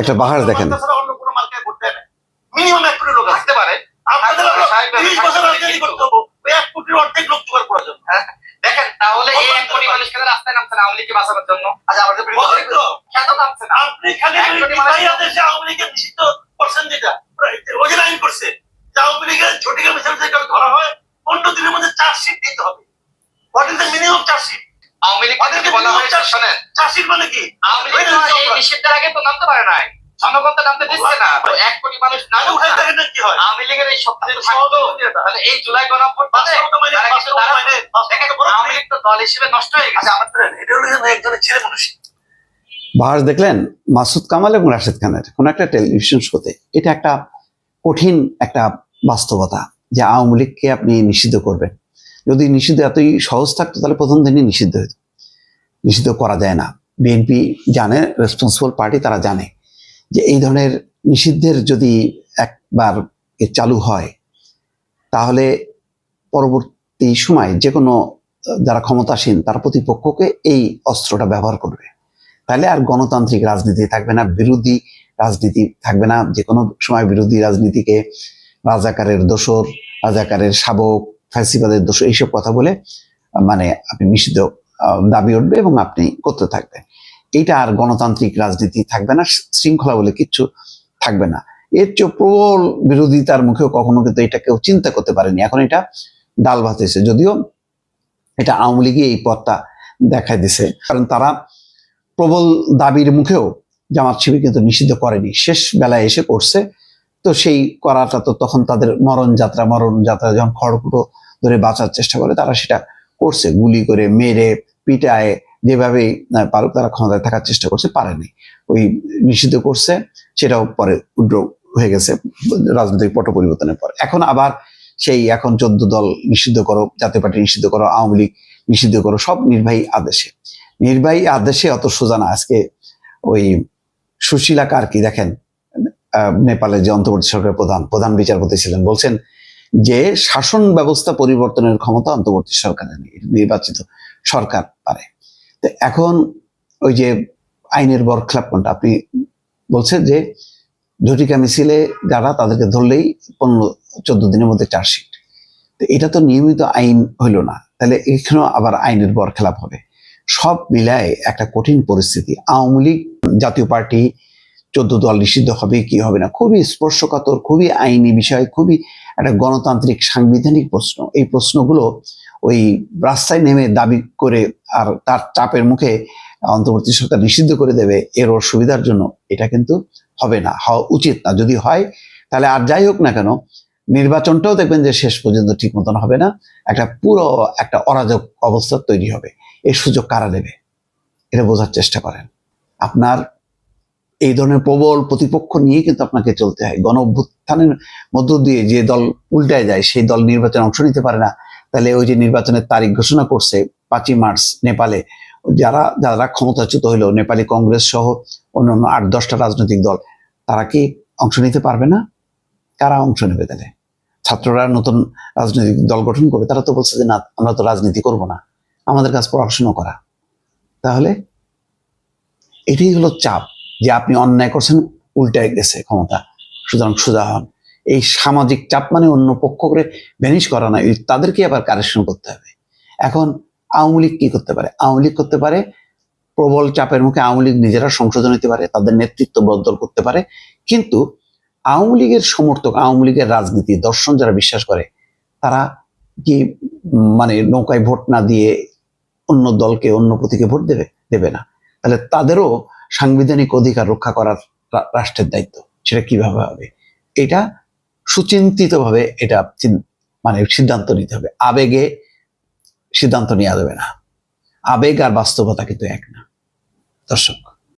একটা বাহার দেখেন। মিনিমাম এক কোটি লোক পারে। আপনাদের তিরিশ বছর রাজনীতি করতে হবে। এক কোটির অর্ধেক লোক জোগাড় করা যাবে হ্যাঁ, দেখেন তাহলে এই এক কোটি মানুষ কেন রাস্তায় নামছে না আওয়ামী লীগকে বাঁচানোর জন্য? আচ্ছা আমাদের কেন নামছে না। আপনি খালি আওয়ামী লীগের নিষিদ্ধ করছেন যেটা ওই যে আইন করছে যে আওয়ামী লীগের ধরা হয় পনেরো দিনের মধ্যে চার্জশিট দিতে হবে। What is the minimum chargesheet Awami League বলা হয়েছে শোনেন। চার্জশিট মানে কি? আওয়ামী লীগ নিষিদ্ধের আগে তো নামতে পারে নাই। জনগণ তো নামতে দিচ্ছে না। তো এক কোটি মানুষ না। কি হয়? আওয়ামী লীগের এই থাকতো তাহলে এই জুলাই গণঅভ্যুত্থানে তারা আওয়ামী লীগ তো দল হিসেবে নষ্ট হয়ে গেছে। আচ্ছা আমাদের এটা হলো একজনের ছেলে মানুষ। বাহার দেখলেন মাসুদ কামাল এবং রাশেদ খানের কোন একটা টেলিভিশন শোতে এটা একটা কঠিন একটা বাস্তবতা যে আওয়ামী লীগকে আপনি নিষিদ্ধ করবেন। যদি নিষিদ্ধ এতই সহজ থাকতো তাহলে প্রথম দিনই নিষিদ্ধ হতো নিষিদ্ধ করা যায় না। বিএনপি জানে রেসপন্সিবল পার্টি তারা জানে যে এই ধরনের নিষিদ্ধের যদি একবার চালু হয়, তাহলে পরবর্তী সময় যে কোনো যারা ক্ষমতাসীন তার প্রতিপক্ষকে এই অস্ত্রটা ব্যবহার করবে। তাহলে আর গণতান্ত্রিক রাজনীতি থাকবে না, বিরোধী রাজনীতি থাকবে না। যে কোনো সময় বিরোধী রাজনীতিকে রাজাকারের দোসর রাজাকারের শাবক, ফ্যাসিবাদের দোষর, এইসব কথা বলে মানে আপনি নিষিদ্ধ দাবি উঠবে এবং আপনি করতে থাকবেন। এইটা আর গণতান্ত্রিক রাজনীতি থাকবে না শৃঙ্খলা বলে কিচ্ছু থাকবে না। এর চেয়ে প্রবল বিরোধিতার মুখেও কখনো কিন্তু এটা কেউ চিন্তা করতে পারেনি। এখন এটা ডাল ভাত এসে যদিও এটা আওয়ামী লীগই এই পথটা দেখাই দিছে। কারণ তারা প্রবল দাবির মুখেও জামাত শিবির কিন্তু নিষিদ্ধ করেনি। শেষ বেলায় এসে করছে। তো সেই করাটা তো তখন তাদের মরণ যাত্রা মরণ যাত্রা যখন খড়কুটো ধরে বাঁচার চেষ্টা করে, তারা সেটা করছে। গুলি করে, মেরে, পিটায় যেভাবে পারুক তারা ক্ষমতায় থাকার চেষ্টা করছে, পারেনি। ওই নিষিদ্ধ করছে, সেটাও পরে উড্র হয়ে গেছে, রাজনৈতিক পট পরিবর্তনের পর। এখন আবার সেই এখন চোদ্দ দল নিষিদ্ধ করো, জাতীয় পার্টি নিষিদ্ধ করো, আওয়ামী লীগ নিষিদ্ধ করো, সব নির্বাহী আদেশে। নির্বাহী আদেশে অত সোজা না আজকে ওই সুশীলা কার্কি দেখেন? নেপালের যে অন্তর্বর্তী সরকারের প্রধান প্রধান বিচারপতি ছিলেন, বলছেন যে শাসন ব্যবস্থা পরিবর্তনের ক্ষমতা অন্তর্বর্তী সরকারের নির্বাচিত সরকার পারে। এখন ওই যে আইনের বরখলাপ কোনটা? আপনি বলছেন যে ঝটিকা মিছিলে যারা তাদেরকে ধরলেই পনেরো, চোদ্দ দিনের মধ্যে চার্জশিট। তো এটা তো নিয়মিত আইন হইল না। তাহলে এখানেও আবার আইনের বরখেলাপ হবে। সব মিলায় একটা কঠিন পরিস্থিতি। আওয়ামী লীগ জাতীয় পার্টি চোদ্দ দল নিষিদ্ধ হবে কি হবে না? খুবই স্পর্শকাতর, খুবই আইনি বিষয়, খুবই একটা গণতান্ত্রিক সাংবিধানিক প্রশ্ন। এই প্রশ্নগুলো ওই রাস্তায় নেমে দাবি করে আর তার চাপের মুখে অন্তর্বর্তী সরকার নিষিদ্ধ করে দেবে এর ওর সুবিধার জন্য, এটা কিন্তু হবে না, হওয়া উচিত না। যদি হয়, তাহলে আর যাই হোক না কেন, নির্বাচনটাও দেখবেন যে শেষ পর্যন্ত ঠিক মতন হবে না, একটা পুরো একটা অরাজক অবস্থা তৈরি হবে। এর সুযোগ কারা দেবে? এটা বোঝার চেষ্টা করেন। আপনার এই ধরনের প্রবল প্রতিপক্ষ নিয়ে কিন্তু আপনাকে চলতে হয়। গণ অভ্যুত্থানের মধ্য দিয়ে যে দল উল্টায় যায়, সেই দল নির্বাচনে অংশ নিতে পারে না। তাহলে ওই যে নির্বাচনের তারিখ ঘোষণা করছে পাঁচই মার্চ নেপালে, যারা যারা ক্ষমতাচ্যুত হইল, নেপালি কংগ্রেস সহ অন্যান্য আট, দশটা রাজনৈতিক দল, তারা কি অংশ নিতে পারবে না? কারা অংশ নেবে তাহলে? ছাত্ররা নতুন রাজনৈতিক দল গঠন করবে, তারা তো বলছে যে না, আমরা তো রাজনীতি করব না। আমাদের কাছে পড়াশোনা করা। তাহলে এটাই হলো চাপ যে আপনি অন্যায় করছেন উল্টায় গেছে ক্ষমতা। সুতরাং সোজা হন। এই সামাজিক চাপ মানে অন্য পক্ষ করে ভ্যানিশ করা এই তাদেরকে আবার কারেকশন করতে হবে। এখন আওয়ামী লীগ কি করতে পারে? আওয়ামী লীগ করতে পারে, প্রবল চাপের মুখে আওয়ামী লীগ নিজেরা সংশোধন হতে পারে, তাদের নেতৃত্ব বদল করতে পারে, কিন্তু আওয়ামী লীগের সমর্থক, আওয়ামী লীগের রাজনীতি, দর্শন যারা বিশ্বাস করে, তারা কি মানে নৌকায় ভোট না দিয়ে অন্য দলকে, অন্য প্রতীকে ভোট দেবে দেবে না। তাহলে তাদেরও সাংবিধানিক অধিকার রক্ষা করার রাষ্ট্রের দায়িত্ব, সেটা কীভাবে হবে? এটা সুচিন্তিতভাবে এটা মানে সিদ্ধান্ত নিতে হবে। আবেগে সিদ্ধান্ত নেওয়া যাবে না। আবেগ আর বাস্তবতা কিন্তু এক না। দর্শক